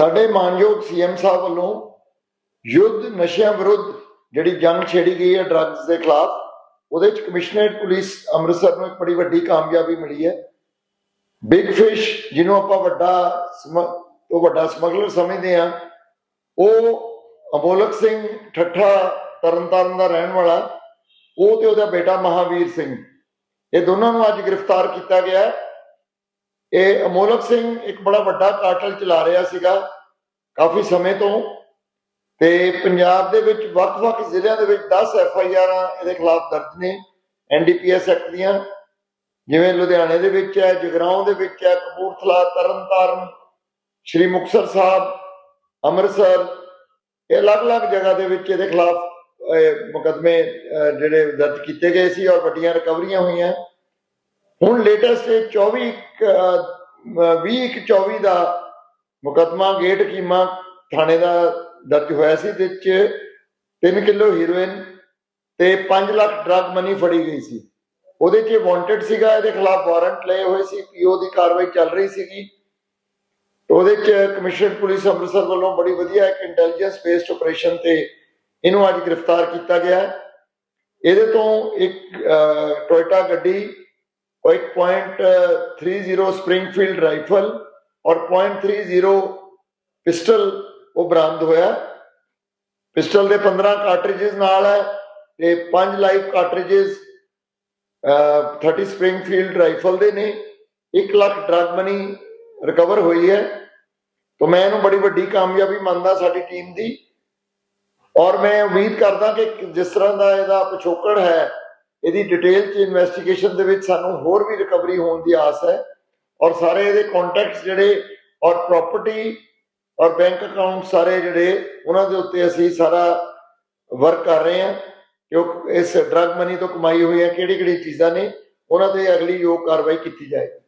ਸਾਡੇ ਮਾਨਯੋਗ ਸੀਐਮ ਸਾਹਿਬ ਵੱਲੋਂ ਯੁੱਧ ਨਸ਼ਿਆਂ ਵਿਰੁੱਧ ਜਿਹੜੀ ਜੰਗ ਛੇੜੀ ਗਈ ਹੈ ਡਰੱਗਸ ਦੇ ਖਿਲਾਫ, ਉਹਦੇ ਚ ਕਮਿਸ਼ਨਰੇਟ ਪੁਲਿਸ ਅੰਮ੍ਰਿਤਸਰ ਨੂੰ ਇੱਕ ਬੜੀ ਵੱਡੀ ਕਾਮਯਾਬੀ ਮਿਲੀ ਹੈ। ਬਿਗ ਫਿਸ਼ ਜਿਹਨੂੰ ਆਪਾਂ ਵੱਡਾ ਉਹ ਵੱਡਾ ਸਮਗਲਰ ਸਮਝਦੇ ਆ ਉਹ ਅਬੋਲਕ ਸਿੰਘ ਠੱਠਾ ਤਰਨਤਾਰਨ ਦਾ ਰਹਿਣ ਵਾਲਾ, ਉਹ ਤੇ ਉਹਦਾ ਬੇਟਾ ਮਹਾਵੀਰ ਸਿੰਘ। ਇਹ ਦੋਨਾਂ ਨੂੰ ਅੱਜ ਗ੍ਰਿਫਤਾਰ ਕੀਤਾ ਗਿਆ। ਇਹ ਅਮੋਲਕ ਸਿੰਘ ਇੱਕ ਬੜਾ ਵੱਡਾ ਕਾਰਟਲ ਚਲਾ ਰਿਹਾ ਸੀਗਾ। ਕਾਫੀ ਸਮੇਂ ਤੋਂ ਤੇ ਪੰਜਾਬ ਦੇ ਵਿੱਚ ਵੱਖ-ਵੱਖ ਜ਼ਿਲ੍ਹਿਆਂ ਦੇ ਵਿੱਚ 10 ਐਫ ਆਈ ਆਰਾਂ ਇਹਦੇ ਖਿਲਾਫ ਦਰਜ ਨੇ ਐਨ ਐਕਟ ਦੀਆਂ ਜਿਵੇਂ ਲੁਧਿਆਣੇ ਦੇ ਵਿੱਚ ਹੈ ਜਗਰਾਉਂ ਦੇ ਵਿੱਚ ਹੈ ਕਪੂਰਥਲਾ ਤਰਨਤਾਰਨ ਸ਼੍ਰੀ ਮੁਕਤਸਰ ਸਾਹਿਬ ਅੰਮ੍ਰਿਤਸਰ ਇਹ ਅਲੱਗ-ਅਲੱਗ ਜਗ੍ਹਾ ਦੇ ਵਿੱਚ ਇਹਦੇ ਖਿਲਾਫ ਮੁਕਦਮੇ ਜਿਹੜੇ ਦਰਜ ਕੀਤੇ ਗਏ ਸੀ ਔਰ ਵੱਡੀਆਂ ਰਿਕਵਰੀਆਂ ਹੋਈਆਂ। ਹੁਣ ਲੇਟੈਸਟ 24 ਇੱਕ, ਅਹ, 20 ਇੱਕ 24 ਦਾ ਮੁਕਦਮਾ ਗੇਟ ਕੀਮਾ ਥਾਣੇ ਦਾ ਦਰਜ ਹੋਇਆ ਸੀ ਤੇ ਚ 3 ਕਿਲੋ ਹੀਰੋਇਨ ਤੇ 5 ਲੱਖ ਡਰਗ ਮਨੀ ਫੜੀ ਗਈ ਸੀ। ਉਹਦੇ 'ਚ ਵਾਂਟਡ ਸੀਗਾ, ਇਹਦੇ ਖਿਲਾਫ ਵਾਰੰਟ ਲਏ ਹੋਏ ਸੀ, ਪੀਓ ਦੀ ਕਾਰਵਾਈ ਚੱਲ ਰਹੀ ਸੀਗੀ। ਉਹਦੇ 'ਚ ਕਮਿਸ਼ਨਰ ਪੁਲਿਸ ਅੰਮ੍ਰਿਤਸਰ ਵੱਲੋਂ ਬੜੀ ਵਧੀਆ ਇੱਕ ਇੰਟੈਲੀਜੈਂਸ ਬੇਸਡ ਆਪਰੇਸ਼ਨ ਤੇ ਇਹਨੂੰ ਅੱਜ ਗ੍ਰਿਫਤਾਰ ਕੀਤਾ ਗਿਆ ਇਹਦੇ ਤੋਂ ਇੱਕ ਟੋਇਟਾ ਗੱਡੀ ਔਰ ਇੱਕ .30 ਸਪ੍ਰਿੰਗਫੀਲਡ ਰਾਈਫਲ ਔਰ .30 ਪਿਸਟਲ ਉਹ ਬਰਾਮਦ ਹੋਇਆ। ਪਿਸਟਲ ਦੇ 15 ਕਾਰਟ੍ਰਿਜਸ ਨਾਲ ਹੈ ਤੇ 5 ਲਾਈਵ ਕਾਰਟ੍ਰਿਜਸ 30 ਸਪ੍ਰਿੰਗਫੀਲਡ ਰਾਈਫਲ ਦੇ ਨੇ। 1 ਲੱਖ ਡਰਗ ਮਨੀ ਰਿਕਵਰ ਹੋਈ ਹੈ। ਤਾਂ ਮੈਂ ਇਹਨੂੰ ਬੜੀ ਵੱਡੀ ਕਾਮਯਾਬੀ ਮੰਨਦਾ ਸਾਡੀ ਟੀਮ ਦੀ। ਔਰ ਮੈਂ ਉਮੀਦ ਕਰਦਾ ਕਿ ਜਿਸ ਤਰ੍ਹਾਂ ਦਾ ਇਹਦਾ ਪਿਛੋਕੜ ਹੈ, ਇਹਦੀ ਡਿਟੇਲ ਚ ਇਨਵੈਸਟੀਗੇਸ਼ਨ ਦੇ ਵਿੱਚ ਸਾਨੂੰ ਹੋਰ ਵੀ ਰਿਕਵਰੀ ਹੋਣ ਦੀ ਆਸ ਹੈ। ਔਰ ਸਾਰੇ ਇਹਦੇ ਕੰਟੈਕਟਸ ਜਿਹੜੇ ਔਰ ਪ੍ਰਾਪਰਟੀ ਔਰ ਬੈਂਕ ਅਕਾਊਂਟ ਸਾਰੇ ਜਿਹੜੇ ਉਹਨਾਂ ਦੇ ਉੱਤੇ ਅਸੀਂ ਸਾਰਾ ਵਰਕ ਕਰ ਰਹੇ ਹਾਂ ਕਿ ਉਹ ਇਸ ਡਰਗ ਮਨੀ ਤੋਂ ਕਮਾਈ ਹੋਈ ਹੈ ਕਿਹੜੀ ਕਿਹੜੀ ਚੀਜ਼ਾਂ ਨੇ, ਉਹਨਾਂ ਤੇ ਅਗਲੀ ਯੋਗ ਕਾਰਵਾਈ ਕੀਤੀ ਜਾਏਗੀ।